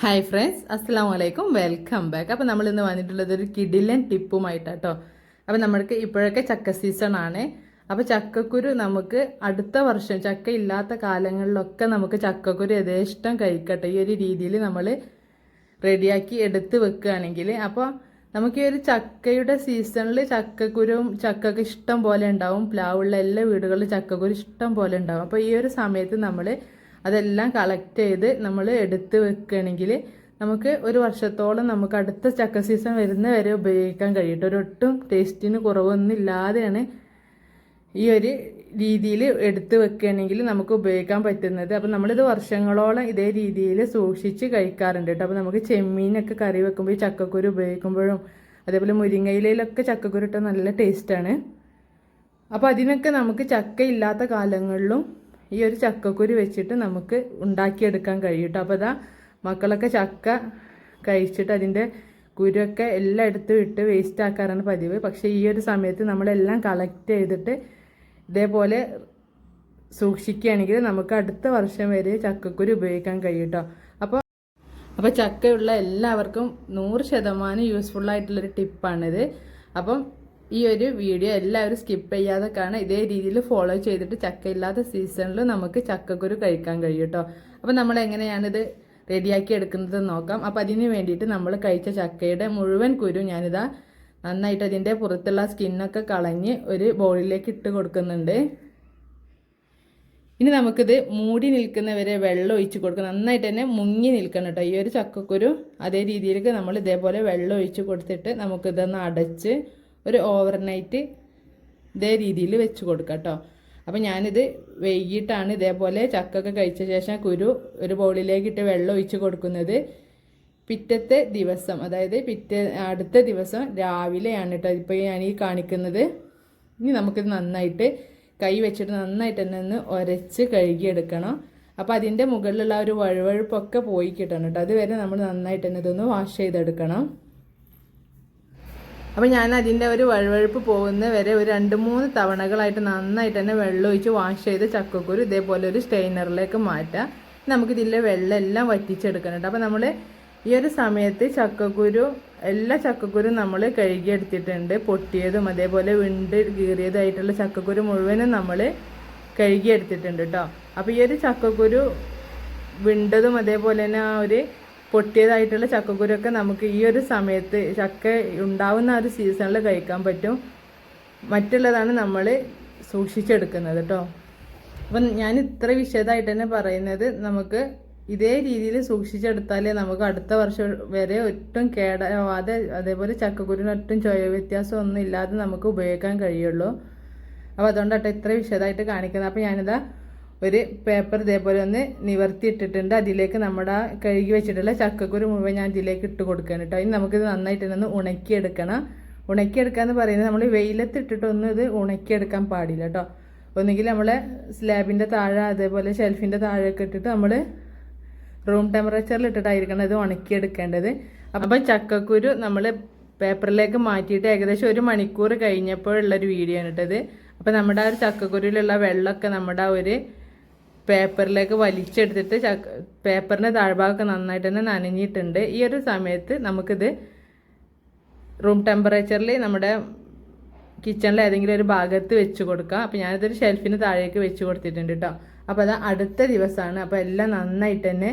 Hi friends അസ്സാം വലൈക്കും welcome back അപ്പോൾ നമ്മൾ ഇന്ന് വന്നിട്ടുള്ളത് ഒരു കിഡിലൻ ടിപ്പുമായിട്ടാട്ടോ. അപ്പോൾ നമ്മൾക്ക് ഇപ്പോഴൊക്കെ ചക്ക സീസൺ ആണ്. അപ്പോൾ ചക്കക്കുരു നമുക്ക് അടുത്ത വർഷം ചക്ക ഇല്ലാത്ത കാലങ്ങളിലൊക്കെ നമുക്ക് ചക്കക്കുരു യഥേഷ്ടം കഴിക്കട്ടെ. ഈ ഒരു രീതിയിൽ നമ്മൾ റെഡിയാക്കി എടുത്ത് വെക്കുകയാണെങ്കിൽ. അപ്പോൾ നമുക്ക് ഈ ഒരു ചക്കയുടെ സീസണിൽ ചക്കക്കുരും ചക്കക്ക് ഇഷ്ടം പോലെ ഉണ്ടാവും. പ്ലാവുള്ള എല്ലാ വീടുകളിലും ചക്കക്കുരു ഇഷ്ടം പോലെ ഉണ്ടാവും. അപ്പോൾ ഈ ഒരു സമയത്ത് നമ്മൾ അതെല്ലാം കളക്ട് ചെയ്ത് നമ്മൾ എടുത്ത് വെക്കുകയാണെങ്കിൽ നമുക്ക് ഒരു വർഷത്തോളം നമുക്ക് അടുത്ത ചക്ക സീസൺ വരുന്ന വരെ ഉപയോഗിക്കാൻ കഴിയട്ടെ. ഒരൊട്ടും ടേസ്റ്റിന് കുറവൊന്നും ഇല്ലാതെയാണ് ഈ ഒരു രീതിയിൽ എടുത്ത് വെക്കുകയാണെങ്കിൽ നമുക്ക് ഉപയോഗിക്കാൻ പറ്റുന്നത്. അപ്പം നമ്മളിത് വർഷങ്ങളോളം ഇതേ രീതിയിൽ സൂക്ഷിച്ച് കഴിക്കാറുണ്ട് കേട്ടോ അപ്പോൾ നമുക്ക് ചെമ്മീനൊക്കെ കറി വെക്കുമ്പോൾ ഈ ചക്കക്കുരു ഉപയോഗിക്കുമ്പോഴും അതേപോലെ മുരിങ്ങയിലൊക്കെ ചക്കക്കുരു ഇട്ടാൽ നല്ല ടേസ്റ്റാണ് അപ്പോൾ അതിനൊക്കെ നമുക്ക് ചക്ക ഇല്ലാത്ത കാലങ്ങളിലും ഈ ഒരു ചക്കക്കുരു വെച്ചിട്ട് നമുക്ക് ഉണ്ടാക്കിയെടുക്കാൻ കഴിയും കേട്ടോ അപ്പോൾ അതാ മക്കളൊക്കെ ചക്ക കഴിച്ചിട്ട് അതിന്റെ കുരുവൊക്കെ എല്ലാം എടുത്ത് വിട്ട് വേസ്റ്റ് ആക്കാറാണ് പതിവ്. പക്ഷേ ഈ ഒരു സമയത്ത് നമ്മളെല്ലാം കളക്ട് ചെയ്തിട്ട് ഇതേപോലെ സൂക്ഷിക്കുകയാണെങ്കിൽ നമുക്ക് അടുത്ത വർഷം വരെ ചക്കക്കുരു ഉപയോഗിക്കാൻ കഴിയും കേട്ടോ അപ്പോൾ അപ്പോൾ ചക്കയുള്ള എല്ലാവർക്കും നൂറ് ശതമാനം യൂസ്ഫുള്ളായിട്ടുള്ളൊരു ടിപ്പാണിത് അപ്പം ഈ ഒരു വീഡിയോ എല്ലാവരും സ്കിപ്പ് ചെയ്യാതെ കാണാം ഇതേ രീതിയിൽ ഫോളോ ചെയ്തിട്ട് ചക്ക ഇല്ലാത്ത സീസണിൽ നമുക്ക് ചക്കക്കുരു കഴിക്കാൻ കഴിയും കേട്ടോ അപ്പോൾ നമ്മൾ എങ്ങനെയാണിത് റെഡിയാക്കി എടുക്കുന്നത് നോക്കാം. അപ്പോൾ അതിന് വേണ്ടിയിട്ട് നമ്മൾ കഴിച്ച ചക്കയുടെ മുഴുവൻ കുരു ഞാനിതാ നന്നായിട്ട് അതിന്റെ പുറത്തുള്ള സ്കിന്നൊക്കെ കളഞ്ഞ് ഒരു ബോളിലേക്ക് ഇട്ട് കൊടുക്കുന്നുണ്ട്. ഇനി നമുക്കിത് മൂടി നിൽക്കുന്നവരെ വെള്ളം ഒഴിച്ച് കൊടുക്കണം. നന്നായിട്ട് തന്നെ മുങ്ങി നിൽക്കണം കേട്ടോ ഈ ഒരു ചക്കക്കുരു അതേ രീതിയിലേക്ക് നമ്മൾ ഇതേപോലെ വെള്ളം ഒഴിച്ച് കൊടുത്തിട്ട് നമുക്കിതൊന്ന് അടച്ച് ഒരു ഓവർനൈറ്റ് ഇതേ രീതിയിൽ വെച്ച് കൊടുക്കാം കേട്ടോ അപ്പം ഞാനിത് വൈകിട്ടാണ് ഇതേപോലെ ചക്കൊക്കെ കഴിച്ച ശേഷം കുരു ഒരു ബോളിലേക്കിട്ട് വെള്ളം ഒഴിച്ച് കൊടുക്കുന്നത്. പിറ്റത്തെ ദിവസം അതായത് പിറ്റേ അടുത്ത ദിവസം രാവിലെയാണ് കേട്ടോ ഇപ്പോൾ ഞാൻ ഈ കാണിക്കുന്നത്. ഇനി നമുക്കിത് നന്നായിട്ട് കൈ വെച്ചിട്ട് നന്നായിട്ട് തന്നെ ഒന്ന് ഉരച്ച് കഴുകിയെടുക്കണം. അപ്പോൾ അതിന്റെ മുകളിലുള്ള ഒരു വഴുവഴുപ്പൊക്കെ പോയി കിട്ടണം കേട്ടോ അതുവരെ നമ്മൾ നന്നായിട്ട് തന്നെ ഇതൊന്ന് വാഷ് ചെയ്തെടുക്കണം. അപ്പോൾ ഞാൻ അതിന്റെ ഒരു വഴുവഴുപ്പ് പോകുന്ന വരെ ഒരു രണ്ട് മൂന്ന് തവണകളായിട്ട് നന്നായിട്ട് തന്നെ വെള്ളം ഒഴിച്ച് വാഷ് ചെയ്ത് ചക്കക്കുരു ഇതേപോലെ ഒരു സ്റ്റെയിനറിലേക്ക് മാറ്റാം. നമുക്കിതിലെ വെള്ളം എല്ലാം വറ്റിച്ചെടുക്കണം കേട്ടോ. അപ്പോൾ നമ്മൾ ഈ ഒരു സമയത്ത് ചക്കക്കുരു എല്ലാ ചക്കക്കുരും നമ്മൾ കഴുകിയെടുത്തിട്ടുണ്ട്. പൊട്ടിയതും അതേപോലെ വിണ്ട് കീറിയതായിട്ടുള്ള ചക്കക്കുരു മുഴുവനും നമ്മൾ കഴുകിയെടുത്തിട്ടുണ്ട് കേട്ടോ. അപ്പോൾ ഈ ഒരു ചക്കക്കുരു വിണ്ടതും അതേപോലെ തന്നെ ആ ഒരു പൊട്ടിയതായിട്ടുള്ള ചക്കക്കുരൊക്കെ നമുക്ക് ഈ ഒരു സമയത്ത് ചക്ക ഉണ്ടാവുന്ന ഒരു സീസണിൽ കഴിക്കാൻ പറ്റും. മറ്റുള്ളതാണ് നമ്മൾ സൂക്ഷിച്ചെടുക്കുന്നത് കേട്ടോ അപ്പം ഞാൻ ഇത്ര വിശദമായിട്ട് തന്നെ പറയുന്നത് നമുക്ക് ഇതേ രീതിയിൽ സൂക്ഷിച്ചെടുത്താലേ നമുക്ക് അടുത്ത വർഷം വരെ ഒട്ടും കേടാവാതെ അതേപോലെ ചക്കക്കുരുവിന് ഒട്ടും ചൊയ വ്യത്യാസം ഒന്നും ഇല്ലാതെ നമുക്ക് ഉപയോഗിക്കാൻ കഴിയുള്ളൂ. അപ്പോൾ അതുകൊണ്ടാട്ടോ ഇത്ര വിശദമായിട്ട് കാണിക്കുന്നത്. അപ്പോൾ ഞാനിതാ ഒരു പേപ്പർ ഇതേപോലെ ഒന്ന് നിവർത്തി ഇട്ടിട്ടുണ്ട് അതിലേക്ക് നമ്മുടെ കഴുകി വെച്ചിട്ടുള്ള ചക്കക്കുരു മുഴുവൻ ഞാൻ ഇതിലേക്ക് ഇട്ട് കൊടുക്കണം കേട്ടോ. ഇനി നമുക്കിത് നന്നായിട്ട് ഒന്ന് ഉണക്കിയെടുക്കണം. ഉണക്കിയെടുക്കുക എന്ന് പറയുന്നത് നമ്മൾ വെയിലത്ത് ഇട്ടിട്ടൊന്നും ഇത് ഉണക്കിയെടുക്കാൻ പാടില്ല കേട്ടോ. ഒന്നുകിൽ നമ്മളെ സ്ലാബിന്റെ താഴെ അതേപോലെ ഷെൽഫിന്റെ താഴെയൊക്കെ ഇട്ടിട്ട് നമ്മൾ റൂം ടെമ്പറേച്ചറിൽ ഇട്ടിട്ടായിരിക്കണം ഇത് ഉണക്കിയെടുക്കേണ്ടത്. അപ്പം ചക്കക്കുരു നമ്മൾ പേപ്പറിലേക്ക് മാറ്റിയിട്ട് ഏകദേശം ഒരു മണിക്കൂർ കഴിഞ്ഞപ്പോഴുള്ളൊരു വീഡിയോ ആണ് ഇട്ടത് അപ്പം നമ്മുടെ ആ ഒരു ചക്കക്കുരുവിലുള്ള വെള്ളമൊക്കെ നമ്മുടെ ഒരു പേപ്പറിലേക്ക് വലിച്ചെടുത്തിട്ട് ചക്ക പേപ്പറിന്റെ താഴ്ഭാഗമൊക്കെ നന്നായിട്ട് തന്നെ നനഞ്ഞിട്ടുണ്ട്. ഈ ഒരു സമയത്ത് നമുക്കിത് റൂം ടെമ്പറേച്ചറിൽ നമ്മുടെ കിച്ചണിൽ ഏതെങ്കിലും ഒരു ഭാഗത്ത് വെച്ച് കൊടുക്കാം. അപ്പോൾ ഞാനിതൊരു ഷെൽഫിന് താഴേക്ക് വെച്ച് കൊടുത്തിട്ടുണ്ട് കേട്ടോ അപ്പോൾ അത് അടുത്ത ദിവസമാണ് അപ്പോൾ എല്ലാം നന്നായിട്ട് തന്നെ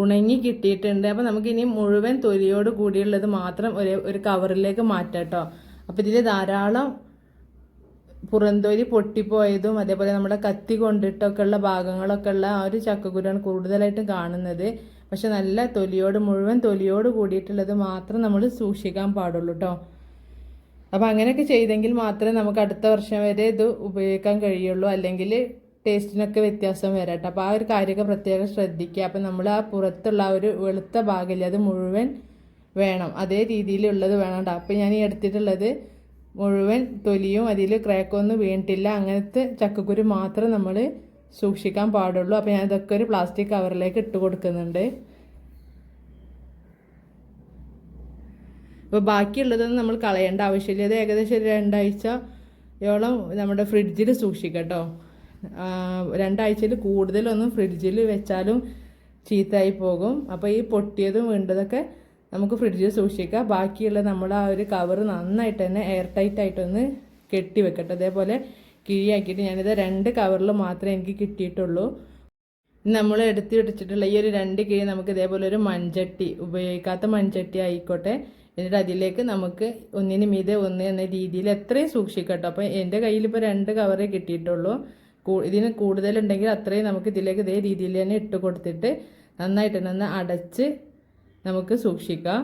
ഉണങ്ങി കിട്ടിയിട്ടുണ്ട്. അപ്പോൾ നമുക്കിനി മുഴുവൻ തൊലിയോട് കൂടിയുള്ളത് മാത്രം ഒരു ഒരു കവറിലേക്ക് മാറ്റാം കേട്ടോ അപ്പോൾ ഇതിൽ ധാരാളം പുറന്തൊലി പൊട്ടിപ്പോയതും അതേപോലെ നമ്മുടെ കത്തി കൊണ്ടിട്ടൊക്കെ ഉള്ള ഭാഗങ്ങളൊക്കെ ഉള്ള ആ ഒരു ചക്കക്കുരുവാണ് കൂടുതലായിട്ടും കാണുന്നത്. പക്ഷെ നല്ല തൊലിയോട് മുഴുവൻ തൊലിയോട് കൂടിയിട്ടുള്ളത് മാത്രം നമ്മൾ സൂക്ഷിക്കാൻ പാടുള്ളൂ കേട്ടോ അപ്പോൾ അങ്ങനെയൊക്കെ ചെയ്തെങ്കിൽ മാത്രമേ നമുക്ക് അടുത്ത വർഷം വരെ ഇത് ഉപയോഗിക്കാൻ കഴിയുള്ളൂ. അല്ലെങ്കിൽ ടേസ്റ്റിനൊക്കെ വ്യത്യാസം വരാട്ടോ. അപ്പോൾ ആ ഒരു കാര്യമൊക്കെ പ്രത്യേകം ശ്രദ്ധിക്കുക. അപ്പോൾ നമ്മൾ ആ പുറത്തുള്ള ആ ഒരു വെളുത്ത ഭാഗമില്ല അത് മുഴുവൻ വേണം. അതേ രീതിയിലുള്ളത് വേണം കേട്ടോ അപ്പോൾ ഞാൻ ഈ എടുത്തിട്ടുള്ളത് മുഴുവൻ തൊലിയും അതിൽ ക്രാക്കൊന്നും വീണിട്ടില്ല. അങ്ങനത്തെ ചക്കക്കുരു മാത്രം നമ്മൾ സൂക്ഷിക്കാൻ പാടുള്ളൂ. അപ്പോൾ ഞാൻ ഇതൊക്കെ ഒരു പ്ലാസ്റ്റിക് കവറിലേക്ക് ഇട്ട് കൊടുക്കുന്നുണ്ട്. അപ്പോൾ ബാക്കിയുള്ളതൊന്നും നമ്മൾ കളയേണ്ട ആവശ്യമില്ല. ഇത് ഏകദേശം ഒരു രണ്ടാഴ്ചയോളം നമ്മുടെ ഫ്രിഡ്ജിൽ സൂക്ഷിക്കട്ടോ. കേട്ടോ രണ്ടാഴ്ചയിൽ കൂടുതലൊന്നും ഫ്രിഡ്ജിൽ വെച്ചാലും ചീത്തയായി പോകും. അപ്പോൾ ഈ പൊട്ടിയതും വീണ്ടതൊക്കെ നമുക്ക് ഫ്രിഡ്ജിൽ സൂക്ഷിക്കുക ബാക്കിയുള്ള നമ്മൾ ആ ഒരു കവർ നന്നായിട്ട് തന്നെ എയർ ടൈറ്റ് ആയിട്ടൊന്ന് കെട്ടി വെക്കട്ടെ. അതേപോലെ കിഴിയാക്കിയിട്ട് ഞാനിത് രണ്ട് കവറിൽ മാത്രമേ എനിക്ക് കിട്ടിയിട്ടുള്ളൂ. നമ്മൾ എടുത്തു വെച്ചിട്ടുള്ള ഈ ഒരു രണ്ട് കിഴി നമുക്ക് ഇതേപോലെ ഒരു മൺചട്ടി ഉപയോഗിക്കാത്ത മൺചട്ടി ആയിക്കോട്ടെ. എന്നിട്ട് അതിലേക്ക് നമുക്ക് ഒന്നിന് മീതെ ഒന്ന് എന്ന രീതിയിൽ എത്രയും സൂക്ഷിക്കട്ടോ അപ്പോൾ എന്റെ കയ്യിൽ ഇപ്പോൾ രണ്ട് കവറേ കിട്ടിയിട്ടുള്ളൂ. ഇതിന് കൂടുതലുണ്ടെങ്കിൽ അത്രയും നമുക്ക് ഇതിലേക്ക് ഇതേ രീതിയിൽ തന്നെ ഇട്ട് കൊടുത്തിട്ട് നന്നായിട്ട് തന്നെ ഒന്ന് അടച്ച് നമുക്ക് സൂക്ഷിക്കാം.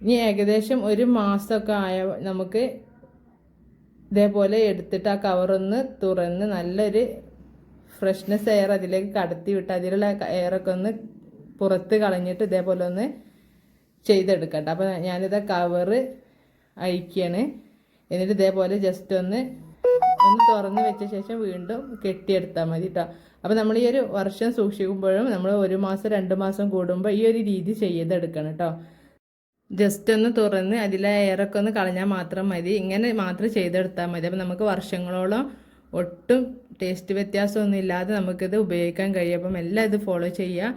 ഇനി ഏകദേശം ഒരു മാസമൊക്കെ ആയ നമുക്ക് ഇതേപോലെ എടുത്തിട്ട് ആ കവറൊന്ന് തുറന്ന് നല്ലൊരു ഫ്രഷ്നെസ് എയർ അതിലേക്ക് കടത്തി വിട്ട് അതിലുള്ള എയറൊക്കെ ഒന്ന് പുറത്ത് കളഞ്ഞിട്ട് ഇതേപോലെ ഒന്ന് ചെയ്തെടുക്കട്ടെ. അപ്പോൾ ഞാനിത് കവറ് അഴിക്കുകയാണ് എന്നിട്ട് ഇതേപോലെ ജസ്റ്റ് ഒന്ന് ഒന്ന് തുറന്ന് വെച്ച ശേഷം വീണ്ടും കെട്ടിയെടുത്താൽ മതി കേട്ടോ അപ്പോൾ നമ്മൾ ഈ ഒരു വർഷം സൂക്ഷിക്കുമ്പോഴും നമ്മൾ ഒരു മാസം രണ്ട് മാസം കൂടുമ്പോൾ ഈ ഒരു രീതി ചെയ്തെടുക്കണം കേട്ടോ ജസ്റ്റ് ഒന്ന് തുറന്ന് അതിലെ എയറൊക്കെ ഒന്ന് കളഞ്ഞാൽ മാത്രം മതി. ഇങ്ങനെ മാത്രം ചെയ്തെടുത്താൽ മതി. അപ്പോൾ നമുക്ക് വർഷങ്ങളോളം ഒട്ടും ടേസ്റ്റ് വ്യത്യാസമൊന്നും ഇല്ലാതെ നമുക്കിത് ഉപയോഗിക്കാൻ കഴിയും. അപ്പം എല്ലാം ഇത് ഫോളോ ചെയ്യുക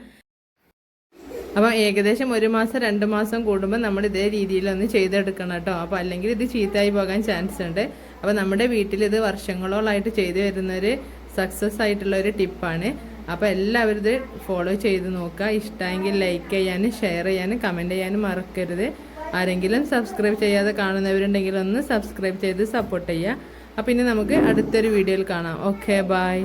അപ്പോൾ ഏകദേശം ഒരു മാസം രണ്ട് മാസം കൂടുമ്പോൾ നമ്മൾ ഇതേ രീതിയിലൊന്ന് ചെയ്തെടുക്കണം കേട്ടോ. അപ്പോൾ അല്ലെങ്കിൽ ഇത് ചീത്തയായി പോകാൻ ചാൻസ് ഉണ്ട്. അപ്പോൾ നമ്മുടെ വീട്ടിൽ ഇത് വർഷങ്ങളോളായിട്ട് ചെയ്തു വരുന്നൊരു സക്സസ് ആയിട്ടുള്ള ഒരു ടിപ്പാണ് അപ്പോൾ എല്ലാവരും ഇത് ഫോളോ ചെയ്ത് നോക്കുക. ഇഷ്ടമെങ്കിൽ ലൈക്ക് ചെയ്യാനും ഷെയർ ചെയ്യാനും കമന്റ് ചെയ്യാനും മറക്കരുത്. ആരെങ്കിലും സബ്സ്ക്രൈബ് ചെയ്യാതെ കാണുന്നവരുണ്ടെങ്കിൽ ഒന്ന് സബ്സ്ക്രൈബ് ചെയ്ത് സപ്പോർട്ട് ചെയ്യുക. അപ്പോൾ ഇനി നമുക്ക് അടുത്തൊരു വീഡിയോയിൽ കാണാം. Okay bye